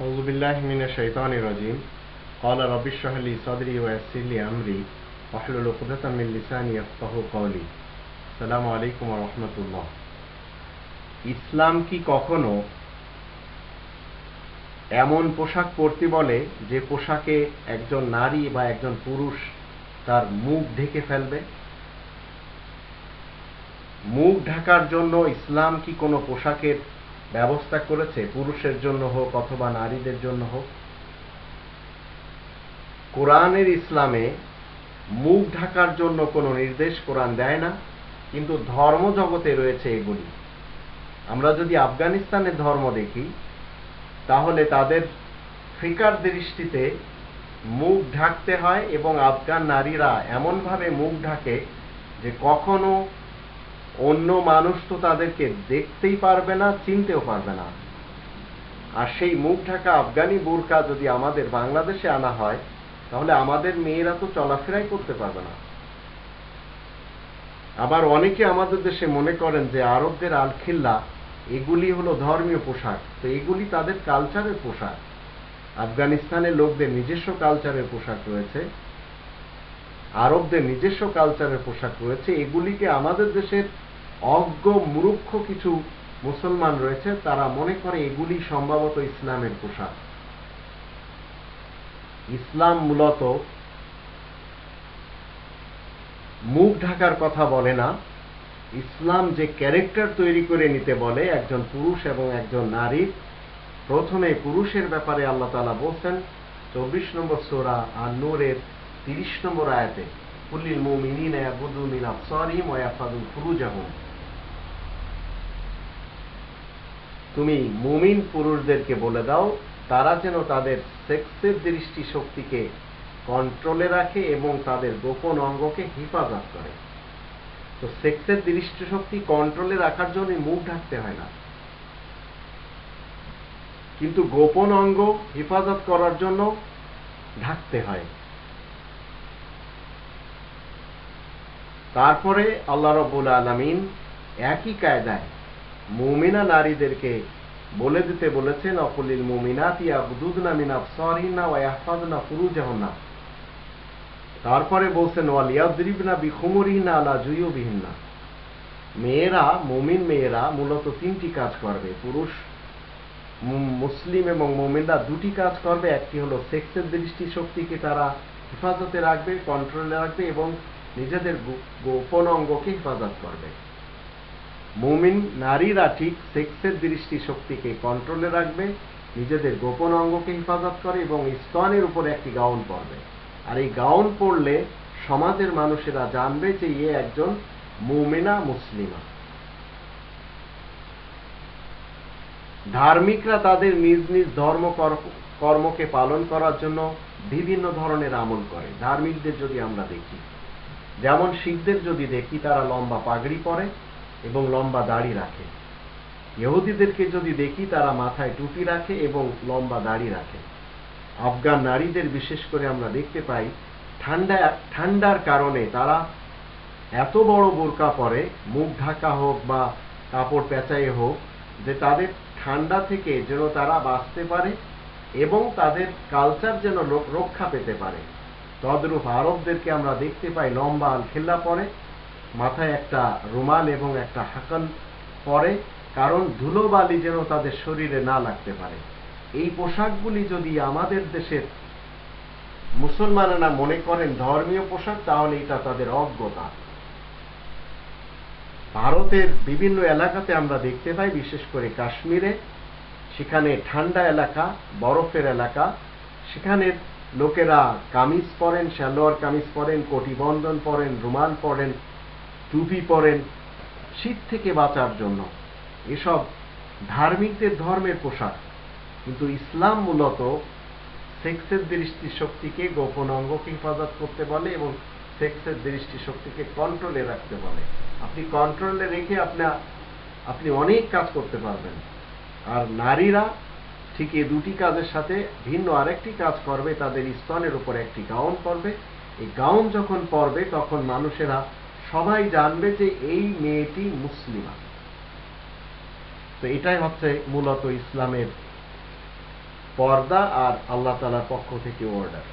أعوذ بالله من الشيطان الرجيم قال رب اشرح لي صدري ويسر لي أمري واحلل عقدة من لساني يفقهوا قولي السلام عليكم ورحمة الله ইসলাম কি কখনো এমন পোশাক পরতে বলে যে পোশাকে একজন নারী বা একজন পুরুষ তার মুখ ঢেকে ফেলবে মুখ ঢাকার জন্য ইসলাম কি কোনো পোশাকের ব্যবস্থা করেছে, পুরুষের জন্য হোক অথবা নারীদের জন্য হোক। কোরআনের ইসলামে মুখ ঢাকার জন্য কোনো নির্দেশ কোরআন দেয় না, কিন্তু ধর্ম জগতে রয়েছে এগুলি। আমরা যদি আফগানিস্তানের ধর্ম দেখি, তাহলে তাদের ফিকার দৃষ্টিতে মুখ ঢাকতে হয় এবং আফগান নারীরা এমনভাবে মুখ ঢাকে যে কখনো অন্য মানুষ তো তাদেরকে দেখতেই পারবে না, চিনতেও পারবে না। আর সেই মুখ ঢাকা আফগানি বোরকা যদি আমাদের বাংলাদেশে আনা হয়, তাহলে আমাদের মেয়েরা তো চলাফেরাই করতে পারবে না। আবার অনেকে আমাদের দেশে মনে করেন যে আরবদের আলখিল্লা, এগুলি হলো ধর্মীয় পোশাক, তো এগুলি তাদের কালচারের পোশাক। আফগানিস্তানের লোকদের নিজস্ব কালচারের পোশাক রয়েছে। আরবদের নিজস্ব কালচারের পোশাক রয়েছে। এগুলিকে আমাদের দেশের অজ্ঞ, মূর্খ কিছু মুসলমান রয়েছে, তারা মনে করে এগুলি সম্ভবত ইসলামের পোশাক। ইসলাম মূলত মুখ ঢাকার কথা বলে না। ইসলাম যে ক্যারেক্টার তৈরি করে নিতে বলে, একজন পুরুষ এবং একজন নারীর প্রথমে পুরুষের ব্যাপারে আল্লাহ তালা বলছেন, চব্বিশ নম্বর সোরা আর নূরের তিরিশ নম্বর আয়াতে, কুল্লিল মুমিনিনা ইয়াগুদু মিন আবসারিহিম ওয়া ইয়াহফাযু ফুরুজাহুম। তুমি মুমিন পুরুষদেরকে বলে দাও, তারা যেন তাদের সেক্সের দৃষ্টি শক্তিকে কন্ট্রোলে রাখে এবং তাদের গোপন অঙ্গকে হেফাজত করে। তো সেক্সের দৃষ্টি শক্তি কন্ট্রোলে রাখার জন্য মুখ ঢাকতে হয় না। কিন্তু গোপন অঙ্গ হেফাজত করার জন্য ঢাকতে হয়। তারপরে আল্লাহ রব্বুল আলমিন একই কায়দায় মুমিনা নারীদেরকে বলে দিতে বলেছেন, অকুলিল মুমিনাত মিন ফুরুজাহুন্না। তারপরে বলছেন, ওয়াল ইয়াদরিবনা আলা জুয়ুবিহিন্না। মেয়েরা, মুমিন মেয়েরা মূলত তিনটি কাজ করবে, পুরুষ মুসলিম এবং মুমিনরা দুটি কাজ করবে, একটি হলো সেক্সের দৃষ্টি শক্তিকে তারা হেফাজতে রাখবে, কন্ট্রোলে রাখবে এবং নিজেদের গোপন অঙ্গকে হেফাজত করবে। মুমিন নারীরা ঠিক সেক্সের দৃষ্টি শক্তিকে কন্ট্রোলে রাখবে, নিজেদের গোপন অঙ্গকে হেফাজত করে এবং স্তনের উপরে একটি গাউন পরবে। আর এই গাউন পরলে সমাজের মানুষেরা জানবে যে ইয়ে একজন মুমিনা মুসলিমা। ধার্মিকরা তাদের নিজ নিজ ধর্ম কর্মকে পালন করার জন্য বিভিন্ন ধরনের আমল করে। ধার্মিকদের যদি আমরা দেখি যেমন শিখদের যদি দেখি তারা লম্বা পাগড়ি পরে এবং লম্বা দাড়ি রাখে। ইহুদিদেরকে যদি দেখি তারা মাথায় টুপি রাখে এবং লম্বা দাড়ি রাখে। আফগান নারীদের বিশেষ করে আমরা দেখতে পাই, ঠান্ডা, ঠান্ডার কারণে তারা এত বড় বোরকা পরে, মুখ ঢাকা হোক বা কাপড় পেঁচাই হোক, যে তাদের ঠান্ডা থেকে যেন তারা বাঁচতে পারে এবং তাদের কালচার যেন রক্ষা পেতে পারে। তদ্রূপ আরবদেরকে আমরা দেখতে পাই লম্বা আলখেল্লা পরে, মাথায় একটা রুমাল এবং একটা হাকন পরে, কারণ ধুলোবালি যেন তাদের শরীরে না লাগতে পারে। এই পোশাকগুলি যদি আমাদের দেশের মুসলমানেরা মনে করেন ধর্মীয় পোশাক, তাহলে এটা তাদের অজ্ঞতা। ভারতের বিভিন্ন এলাকাতে আমরা দেখতে পাই, বিশেষ করে কাশ্মীরে, সেখানে ঠান্ডা এলাকা, বরফের এলাকা, সেখানের লোকেরা কামিজ পরেন, সালোয়ার কামিজ পরেন কোটিবন্ধন পরেন, রুমাল পরেন, টুপি পরেন, শীত থেকে বাঁচার জন্য। এসব ধার্মিকদের ধর্মের পোশাক। কিন্তু ইসলাম মূলত সেক্সের দৃষ্টি শক্তিকে গোপন অঙ্গকে হেফাজত করতে বলে এবং সেক্সের দৃষ্টি শক্তিকে কন্ট্রোলে রাখতে বলে। আপনি কন্ট্রোলে রেখে আপনার আপনি অনেক কাজ করতে পারবেন। আর নারীরা ঠিক এই দুটি কাজের সাথে ভিন্ন আরেকটি কাজ করবে তাদের স্তনের উপর একটি গাউন পরবে এই গাউন যখন পরবে তখন মানুষেরা সবাই জানবে যে এই মেয়েটি মুসলিমা। তো এটাই হচ্ছে মূলত ইসলামের পর্দা আর আল্লাহ তালার পক্ষ থেকে অর্ডার